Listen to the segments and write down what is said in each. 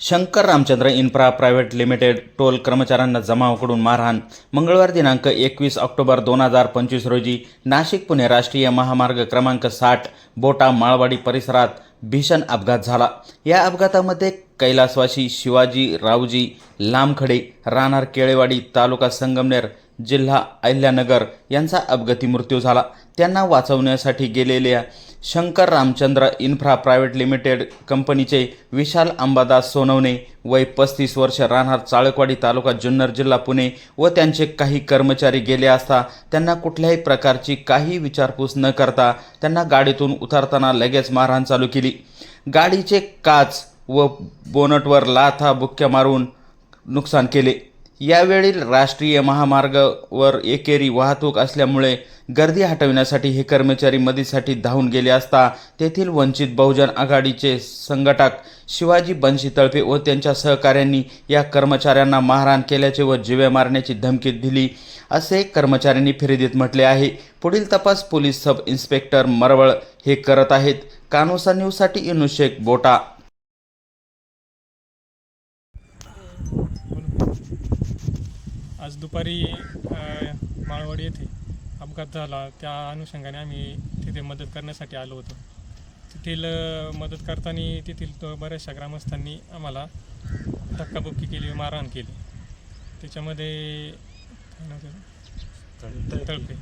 Shankar Ramchandra infra private limited toll कर्मचाऱ्यांना जमावाकडून मारहाण. मंगळवार दिनांक एकवीस ऑक्टोबर दोन हजार पंचवीस रोजी नाशिक पुणे राष्ट्रीय महामार्ग क्रमांक साठ बोटा माळवाडी परिसरात भीषण अपघात झाला. या अपघातामध्ये कैलासवासी शिवाजी रावजी लामखडे राहणार केळेवाडी तालुका संगमनेर जिल्हा अहिल्यानगर यांचा अपघाती मृत्यू झाला. त्यांना वाचवण्यासाठी गेलेल्या Shankar Ramchandra infra private limited कंपनीचे विशाल अंबादास सोनवणे वय पस्तीस वर्ष राहणार चाळकवाडी तालुका जुन्नर जिल्हा पुणे व त्यांचे काही कर्मचारी गेले असता त्यांना कुठल्याही प्रकारची काही विचारपूस न करता त्यांना गाडीतून उतरताना लगेच मारहाण चालू केली. गाडीचे काच व बोनटवर लाथा बुक्क्या मारून नुकसान केले. यावेळी राष्ट्रीय महामार्गावर एकेरी वाहतूक असल्यामुळे गर्दी हटविण्यासाठी हे कर्मचारी मदतीसाठी धावून गेले असता तेथील वंचित बहुजन आघाडीचे संघटक शिवाजी बनशी तळपे व त्यांच्या सहकाऱ्यांनी या कर्मचाऱ्यांना मारहाण केल्याचे व जिवे मारण्याची धमकी दिली असे कर्मचाऱ्यांनी फिर्यादीत म्हटले आहे. पुढील तपास पोलीस सब इन्स्पेक्टर मरवळ हे करत आहेत. कानोसा न्यूजसाठी इनू बोटा. आज दुपारी माळवाडी येथे अपघात झाला. त्या अनुषंगाने आम्ही तिथे मदत करण्यासाठी आलो होतो. तेथील मदत करताना तेथील तो बऱ्याचशा ग्रामस्थांनी आम्हाला धक्काबुक्की केली मारहाण केली. त्याच्यामध्ये? तळपे.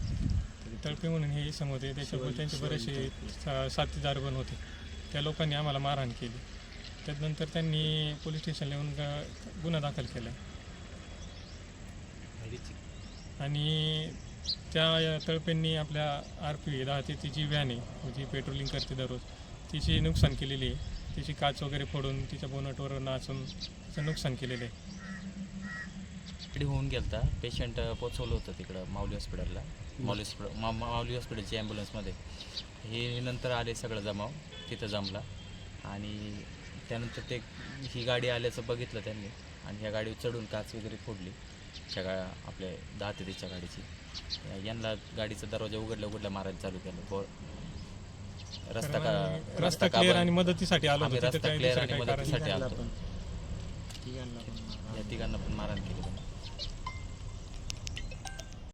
तळपे. म्हणून हे इसम होते त्याच्याबरोबर त्यांचे बरेचसे साथीदार पण होते. त्या लोकांनी आम्हाला मारहाण केली. त्यानंतर त्यांनी पोलीस स्टेशनला येऊन गुन्हा दाखल केला. आणि त्या तळपेंनी आपल्या आर पी दहा ते तिची व्हॅन आहे जी पेट्रोलिंग करते दररोज तिची नुकसान केलेली आहे. तिची काच वगैरे फोडून तिच्या बोनटवर नाचून तिचं नुकसान केलेलं आहे. होऊन गेलता पेशंट पोचवलं होतं तिकडं माऊली हॉस्पिटलला. माऊली हॉस्पिटल मा माऊली हॉस्पिटलची ॲम्ब्युलन्समध्ये. हे नंतर आले सगळं जमाव तिथं जमला. आणि त्यानंतर ते ही गाडी आल्याचं बघितलं त्यांनी. आणि ह्या गाडीवर चढून काच वगैरे फोडली. त्या गा आपल्या दहा ते तीसच्या गाडीची. यांना गाडीचा दरवाजा उघडला उघडला मारायला चालू केलं. रस्ता का रस्ता आणि मदतीसाठी आलो आम्ही रस्ता क्लिअर आणि मदतीसाठी. आलो या तिघांना पण मारहाण केली